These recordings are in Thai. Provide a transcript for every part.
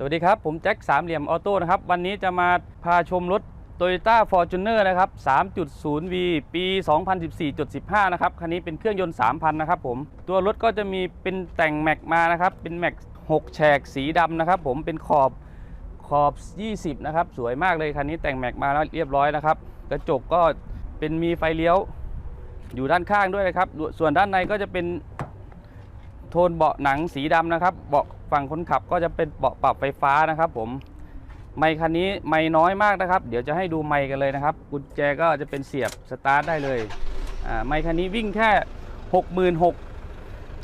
สวัสดีครับ ผมแจ็คสามเหลี่ยมออโต้นะครับ วันนี้จะมาพาชมรถ Toyota Fortuner นะครับ 3.0V ปี 2014.15 นะครับ คันนี้เป็นเครื่องยนต์ 3,000 นะครับผม ตัวรถก็จะมีเป็นแต่งแม็กมานะครับ เป็นแม็ก6แฉกสีดำนะครับผม เป็นขอบขอบ 20 นะครับ สวยมากเลยคันนี้แต่งแม็กมาแล้วเรียบร้อยนะครับ กระจกก็เป็นมีไฟเลี้ยวอยู่ด้านข้างด้วยนะครับ ส่วนด้านในก็จะเป็น โทนเบาะหนังสีดำนะครับ เบาะฝั่งคนขับก็จะเป็นเบาะปรับไฟฟ้านะครับผมไมค์คันนี้ไม่น้อยมากนะครับ เดี๋ยวจะให้ดูไมค์กันเลยนะครับ กุญแจก็จะเป็นเสียบสตาร์ทได้เลยอ่าไมค์คันนี้วิ่งแค่ 66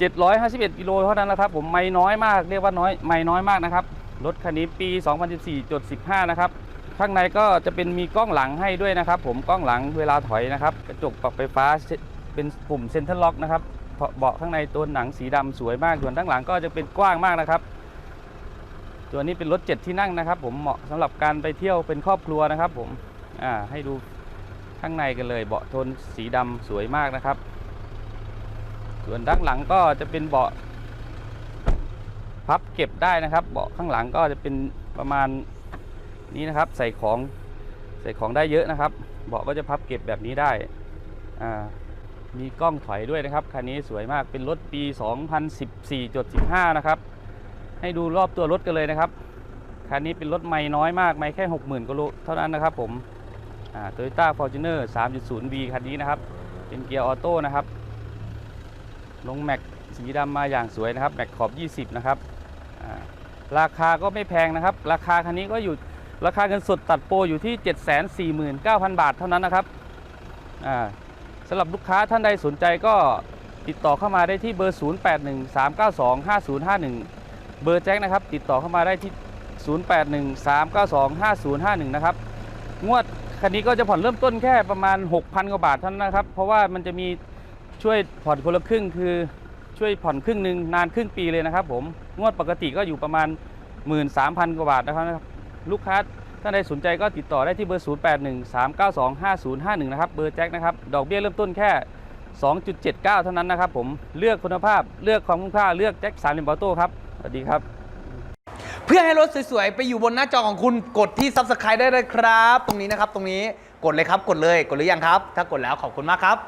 751กิโลเท่านั้นนะครับ ผมไม่น้อยมาก เรียกว่าน้อยไม่น้อยมากนะครับรถคันนี้ปี 2014.15 นะครับ ข้างในก็จะเป็นมีกล้องหลังให้ด้วยนะครับ ผมกล้องหลังเวลาถอยนะครับ กระจกปรับไฟฟ้าเป็นปุ่มเซ็นทรัลล็อกนะครับ เบาะข้างในตัวหนังสีดำสวยมากส่วนด้านหลังก็จะเป็นกว้างมากนะครับ ตัวนี้เป็นรถเจ็ดที่นั่งนะครับ ผมเหมาะสำหรับการไปเที่ยวเป็นครอบครัวนะครับ ผมอ่าให้ดูข้างในกันเลย เบาะทนสีดำสวยมากนะครับ ส่วนด้านหลังก็จะเป็นเบาะพับเก็บได้นะครับ เบาะข้างหลังก็จะเป็นประมาณนี้นะครับ ใส่ของใส่ของได้เยอะนะครับ เบาะก็จะพับเก็บแบบนี้ได้อ่า มีกล้องถอยด้วยนะครับ คันนี้สวยมากเป็นรถปี 2014.15 นะครับ ให้ดูรอบตัวรถกันเลยนะครับ คันนี้เป็นรถไม่น้อยมาก ไม่แค่ 60,000กิโลเท่านั้นนะครับผมอ่า Toyota Fortuner 3.0V คันนี้นะครับ เป็นเกียร์ออโต้นะครับ ลงแม็กสีดำมาอย่างสวยนะครับ แม็กขอบ 20 นะครับ ราคาก็ไม่แพงนะครับ ราคาคันนี้ก็อยู่ราคาเงินสดตัดโปรอยู่ที่ 749,000 บาทเท่านั้นนะครับ อ่า สำหรับลูกค้าท่านใดสนใจก็ติดต่อเข้ามาได้ที่เบอร์ 0813925051 เบอร์แจ็คนะครับ ติดต่อเข้ามาได้ที่ 0813925051 นะครับ งวดคันนี้ก็จะผ่อนเริ่มต้นแค่ประมาณ 6,000 กว่าบาทเท่านั้นนะครับ เพราะว่ามันจะมีช่วยผ่อนคนละครึ่งคือ ช่วยผ่อนครึ่งหนึ่งนานครึ่งปีเลยนะครับผม งวดปกติก็อยู่ประมาณ 13,000 กว่าบาทนะครับ ลูกค้า ถ้าใดสนใจก็ติดต่อได้ที่เบอร์ 0813925051 นะครับ เบอร์แจ็คนะครับ ดอกเบี้ยเริ่มต้นแค่ 2.79 เท่านั้นนะครับผม เลือกคุณภาพ เลือกความคุ้มค่า เลือกแจ็คสามเหลี่ยมบอโต้ครับ สวัสดีครับ เพื่อให้รถสวยๆ ไปอยู่บนหน้าจอของคุณกดที่ Subscribe ได้เลยครับ ตรงนี้นะครับ ตรงนี้ กดเลยครับ กดเลย กดหรือยังครับ ถ้ากดแล้วขอบคุณมากครับ